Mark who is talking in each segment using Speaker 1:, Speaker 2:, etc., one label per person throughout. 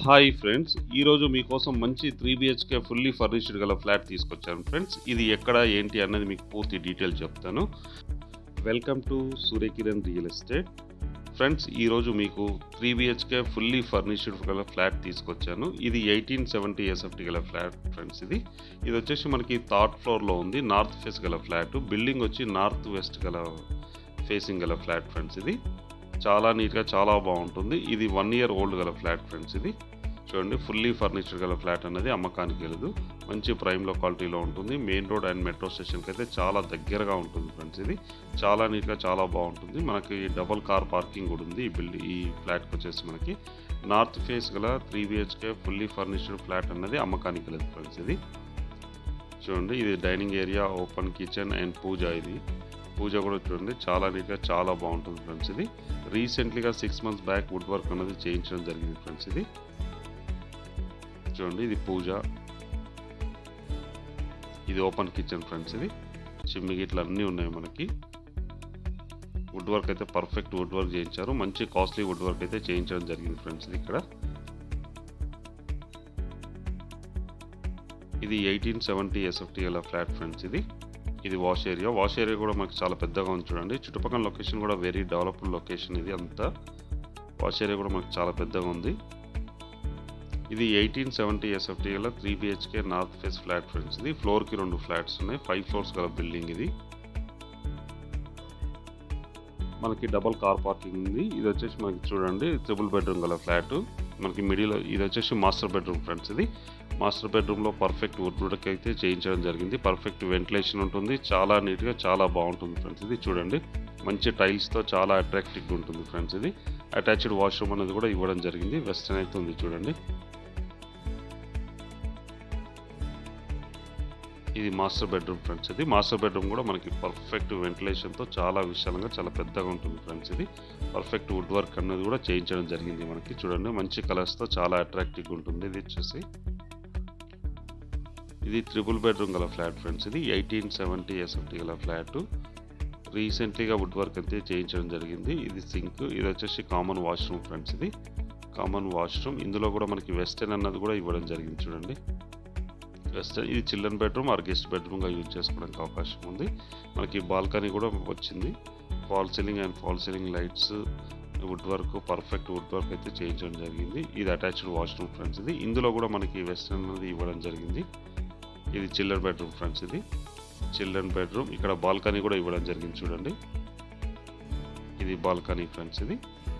Speaker 1: Hi friends ఈరోజు మీకోసం మంచి త్రీ బిహెచ్కే ఫుల్లీ ఫర్నిష్డ్ గల ఫ్లాట్ తీసుకొచ్చాను ఫ్రెండ్స్. ఇది ఎక్కడ ఏంటి అన్నది మీకు పూర్తి డీటెయిల్ చెప్తాను. Welcome to Suryakiran real estate friends ఈరోజు మీకు త్రీ బిహెచ్కే ఫుల్లీ ఫర్నిష్డ్ గల ఫ్లాట్ తీసుకొచ్చాను. ఇది ఎయిటీన్ సెవెంటీ ఎస్ఎఫ్టీ గల ఫ్లాట్ ఫ్రెండ్స్ ఇది. ఇది వచ్చేసి మనకి థర్డ్ ఫ్లోర్లో ఉంది నార్త్ ఫేస్ గల ఫ్లాట్. బిల్డింగ్ వచ్చి నార్త్ వెస్ట్ గల ఫేసింగ్ గల ఫ్లాట్ ఫ్రెండ్స్ ఇది. చాలా నీట్గా చాలా బాగుంటుంది. ఇది వన్ ఇయర్ ఓల్డ్ గల ఫ్లాట్ ఫ్రెండ్స్ ఇది. చూడండి ఫుల్లీ ఫర్నిచర్ గల ఫ్లాట్ అనేది అమ్మకానికి వెళ్ళదు మంచి ప్రైమ్లో క్వాలిటీలో ఉంటుంది. మెయిన్ రోడ్ అండ్ మెట్రో స్టేషన్కి అయితే చాలా దగ్గరగా ఉంటుంది ఫ్రెండ్స్ ఇది. చాలా నీట్గా చాలా బాగుంటుంది. మనకి డబుల్ కార్ పార్కింగ్ కూడా ఉంది ఈ బిల్డింగ్ ఈ ఫ్లాట్కి వచ్చేసి మనకి. నార్త్ ఫేస్ గల three BHK fully furnitured flat అన్నది అమ్మకానికి వెళ్ళదు ఫ్రెండ్స్ ఇది. చూడండి ఇది dining area open kitchen and pooja ఇది. పూజ కూడా చూడండి. చాలా నీట్గా చాలా బాగుంటుంది ఫ్రెండ్స్ ఇది. రీసెంట్లీగా six months back wood work అనేది చేయించడం జరిగింది ఫ్రెండ్స్ ఇది. చూడండి ఇది పూజ. ఇది ఓపెన్ కిచెన్ ఫ్రెండ్స్ ఇది. చిమ్మి గిట్లు అన్నీ ఉన్నాయి మనకి. వుడ్ వర్క్ అయితే పర్ఫెక్ట్ వుడ్ వర్క్ చేయించారు. మంచి కాస్ట్లీ వుడ్ వర్క్ అయితే చేయించడం జరిగింది ఫ్రెండ్స్ ఇది ఇక్కడ. ఇది ఎయిటీన్ సెవెంటీ ఎస్ఎఫ్టీ అలా ఫ్లాట్ ఫ్రెండ్స్ ఇది. ఇది వాష్ ఏరియా. వాష్ ఏరియా కూడా మనకి చాలా పెద్దగా ఉంది చూడండి. చుట్టుపక్కల లొకేషన్ కూడా వెరీ డెవలప్డ్ లొకేషన్ ఇది అంతా. వాష్ ఏరియా కూడా మనకి చాలా పెద్దగా ఉంది. ఇది eighteen seventy ఎస్ఎఫ్టీఎల్ three BHK north face flat friends ఇది ఫ్లోర్కి రెండు ఫ్లాట్స్ ఉన్నాయి. ఫైవ్ ఫ్లోర్స్ గల బిల్డింగ్ ఇది. మనకి డబల్ కార్ పార్కింగ్ ఉంది. ఇది వచ్చేసి మనకి చూడండి ట్రిపుల్ బెడ్రూమ్ గల ఫ్లాట్ మనకి మిడిల్ ఇది వచ్చేసి మాస్టర్ బెడ్రూమ్ ఫ్రెండ్స్ ఇది మాస్టర్ బెడ్రూమ్లో పర్ఫెక్ట్ వుడ్ వర్క్ అయితే చేయించడం జరిగింది. పర్ఫెక్ట్ వెంటిలేషన్ ఉంటుంది. చాలా నీట్గా చాలా బాగుంటుంది ఫ్రెండ్స్ ఇది. చూడండి. మంచి టైల్స్తో చాలా అట్రాక్టివ్గా ఉంటుంది ఫ్రెండ్స్ ఇది. అటాచ్డ్ వాష్రూమ్ అనేది కూడా ఇవ్వడం జరిగింది. వెస్టర్న్ అయితే ఉంది చూడండి. ఇది మాస్టర్ బెడ్రూమ్ ఫ్రెండ్స్ ఇది. మాస్టర్ బెడ్రూమ్ కూడా మనకి పర్ఫెక్ట్ వెంటిలేషన్తో చాలా విశాలంగా చాలా పెద్దగా ఉంటుంది ఫ్రెండ్స్ ఇది. పర్ఫెక్ట్ వుడ్ వర్క్ అనేది కూడా చేయించడం జరిగింది మనకి. చూడండి. మంచి కలర్స్తో చాలా అట్రాక్టివ్గా ఉంటుంది ఇది వచ్చేసి. ఇది ట్రిపుల్ బెడ్రూమ్ గల ఫ్లాట్ ఫ్రెండ్స్ ఇది ఎయిటీన్ సెవెంటీ ఎస్ఎఫ్టీ గల ఫ్లాట్ రీసెంట్లీగా వుడ్ వర్క్ అయితే చేయించడం జరిగింది. ఇది సింక్ ఇది వచ్చేసి కామన్ వాష్రూమ్ ఫ్రెండ్స్ ఇది కామన్ వాష్రూమ్ ఇందులో కూడా మనకి వెస్టర్న్ అన్నది కూడా ఇవ్వడం జరిగింది చూడండి. వెస్టర్న్ ఇది చిల్డ్రన్ బెడ్రూమ్ ఆర్ గెస్ట్ బెడ్రూమ్గా యూజ్ చేసుకోవడానికి అవకాశం ఉంది. మనకి బాల్కనీ కూడా వచ్చింది. False ceiling and false ceiling lights wood work perfect wood work అయితే చేయించడం జరిగింది. ఇది అటాచ్డ్ వాష్రూమ్ ఫ్రెండ్స్ ఇది ఇందులో కూడా మనకి వెస్టర్న్ అనేది ఇవ్వడం జరిగింది. ఇది చిల్డ్రన్ బెడ్రూమ్ ఫ్రెండ్స్ ఇది. Children bedroom. ఇక్కడ బాల్కనీ కూడా ఇవ్వడం జరిగింది చూడండి. ఇది బాల్కనీ ఫ్రెండ్స్ ఇది.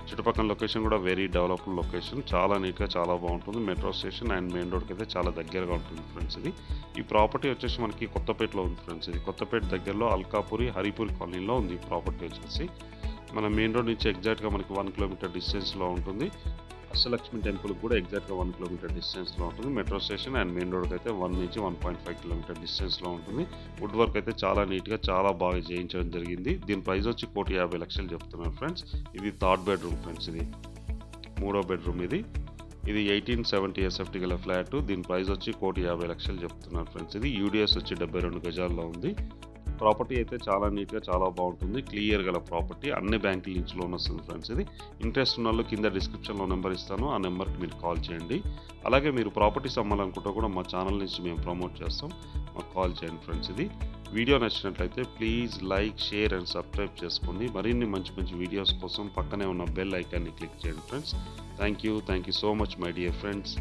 Speaker 1: చుట్టుపక్కల లొకేషన్ కూడా వెరీ డెవలప్డ్ లొకేషన్. చాలా నీట్గా చాలా బాగుంటుంది. మెట్రో స్టేషన్ అండ్ మెయిన్ రోడ్కి అయితే చాలా దగ్గరగా ఉంటుంది ఫ్రెండ్స్ ఇది. ఈ ప్రాపర్టీ వచ్చేసి మనకి కొత్తపేటలో ఉంది ఫ్రెండ్స్ ఇది. కొత్తపేట దగ్గరలో అల్కాపురి హరిపూరి కాలనీలో ఉంది ఈ ప్రాపర్టీ వచ్చేసి. మన మెయిన్ రోడ్ నుంచి ఎగ్జాక్ట్గా మనకి వన్ కిలోమీటర్ డిస్టెన్స్లో ఉంటుంది. అష్టలక్ష్మి టెంపుల్ కూడా ఎగ్జాక్ట్గా వన్ కిలోమీటర్ డిస్టెన్స్లో ఉంటుంది. మెట్రో స్టేషన్ అండ్ మెయిన్ రోడ్కి అయితే వన్ నుంచి వన్ పాయింట్ ఫైవ్ కిలోమీటర్ డిస్టెన్స్లో ఉంటుంది. వుడ్ వర్క్ అయితే చాలా నీట్గా చాలా బాగా చేయించడం జరిగింది. దీని ప్రైస్ వచ్చి కోటి యాభై లక్షలు చెప్తున్నారు ఫ్రెండ్స్. ఇది థర్డ్ బెడ్రూమ్ ఫ్రెండ్స్ ఇది. మూడో బెడ్రూమ్ ఇది. ఇది ఎయిటీన్ సెవెంటీ ఎస్ఎఫ్టీ గల ఫ్లాట్. దీని ప్రైస్ వచ్చి కోటి యాభై లక్షలు చెప్తున్నారు ఫ్రెండ్స్. ఇది యూడిఎస్ వచ్చి డెబ్బై రెండు గజాల్లో ఉంది. ప్రాపర్టీ అయితే చాలా నీట్గా చాలా బాగుంటుంది. క్లియర్ గల ప్రాపర్టీ. అన్ని బ్యాంకుల నుంచి లోన్ వస్తుంది ఫ్రెండ్స్ ఇది. ఇంట్రెస్ట్ ఉన్న వాళ్ళు కింద డిస్క్రిప్షన్లో నెంబర్ ఇస్తాను. ఆ నెంబర్కి మీరు కాల్ చేయండి. అలాగే మీరు ప్రాపర్టీస్ అమ్మాలనుకుంటే కూడా మా ఛానల్ నుంచి మేము ప్రమోట్ చేస్తాం. మాకు కాల్ చేయండి ఫ్రెండ్స్ ఇది. వీడియో నచ్చినట్లయితే please like share and subscribe చేసుకోండి. మరిన్ని మంచి మంచి వీడియోస్ కోసం పక్కనే ఉన్న బెల్ ఐకాన్ని క్లిక్ చేయండి friends. Thank you thank you so much my dear friends.